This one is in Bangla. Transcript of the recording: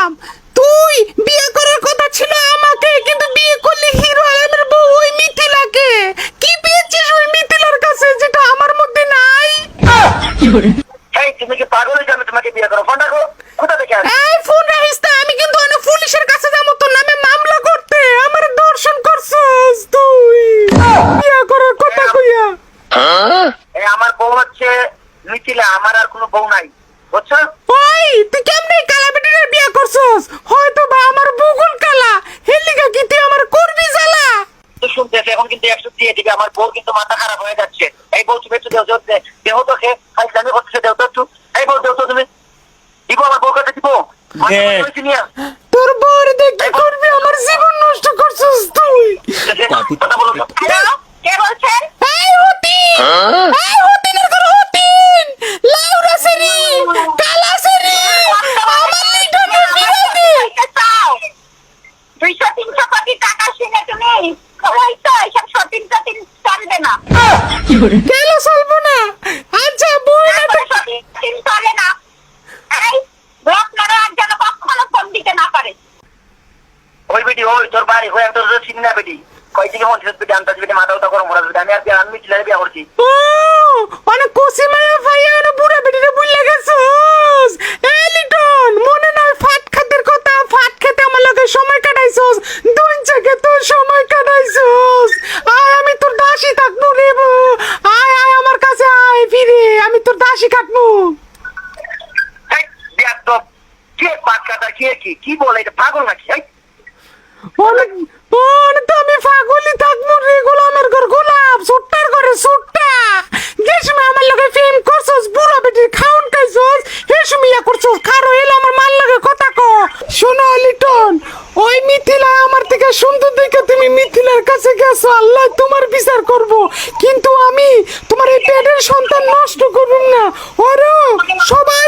বললাম তুই বিয়ে করার কথা ছিল আমাকে কিন্তু বিয়ে করলি হিরো আলমের বউ ওই মিথিলাকে। কি পেয়েছিস ওই মিথিলার কাছে যেটা আমার মধ্যে নাই? আমি কিন্তু পুলিশের কাছে যাব তোর নামে মামলা করতে। আমার দর্শন করছিস তুই। বিয়ে করার কথা কইয়া। এই আমার বউ হচ্ছে মিথিলা আমার আর কোনো বউ নাই। বুঝছ? ওই তুই কেমনে করছস হয়তো বা আমার বুকুল কালা। হেলিকা কি তুই আমার করবি জ্বালা? তো শুনতেছে এখন কিন্তু একশো দিয়ে দিবে। আমার বউ কিন্তু মাথা খারাপ হয়ে যাচ্ছে। এই বউ তুমি একটু দেহ দেহ দেহ তো খেয়ে জানি করতেছে দেহ তো একটু। এই বউ দেহ তো তুমি। দিব আমার বউ কাছে দিব দে। তোর বউর দেখি করবি আমার জীবন নষ্ট করছস তুই কথা বলো তো। হ্যালো কে বলছেন এই হতিন এই হতিনের ঘর হতিন লাউরা সেরি কালা সেরি আমার লিটনের বিয়ে দে দুইশো তিনশো কোটি টাকা শুনে তুমি খবরই তো এসব শপিং টপিং চলবে না কেন চলবো না। আচ্ছা বই চলে না এই ব্লক মারো আর যেন কখনো ফোন দিতে না পারে। ওই বেটি ওই তোর বাড়ি হয়ে আমি তোর চিনি না বেটি। কয় থেকে বেটি আনতাস বেটি মাথা উঠা করো মরা বেটি আমি আর আমি মিথিলার বিয়ে করছি। ও অনেক কষি মায়া ভাইয়া অনেক বুড়া বেটিরে বুঝলে গেছস। এই লিটন মনে নয় ফাট খাতের কথা। ফাট খেতে আমার লগে সময় কাটাইছস। দুই জায়গায় তোর সময় কাটাইছস। আয় আমি তোর দাসী থাকব রে বউ। আয় আয় আমার কাছে আয় ফিরে আমি তোর দাসি কাটবো কে পাট কাটা কে কি কি? বলে এটা পাগল নাকি? অনেক তো আমি ফাগুলি থাকব রে গোলামের ঘর গোলাপ সুট্টার ঘরে সুট্টা যে সময় আমার লগে ফেম করছস বুড়া বেটির খাউন খাইছস হে সময় ইয়া করছস খারো এলো আমার মান লাগে কথা ক শোনো লিটন ওই মিথিলা আমার থেকে সুন্দর দেখে তুমি মিথিলার কাছে গেছো, আল্লাহ তোমার বিচার করব। কিন্তু আমি তোমার এই পেটের সন্তান নষ্ট করব না। ওরে সবাই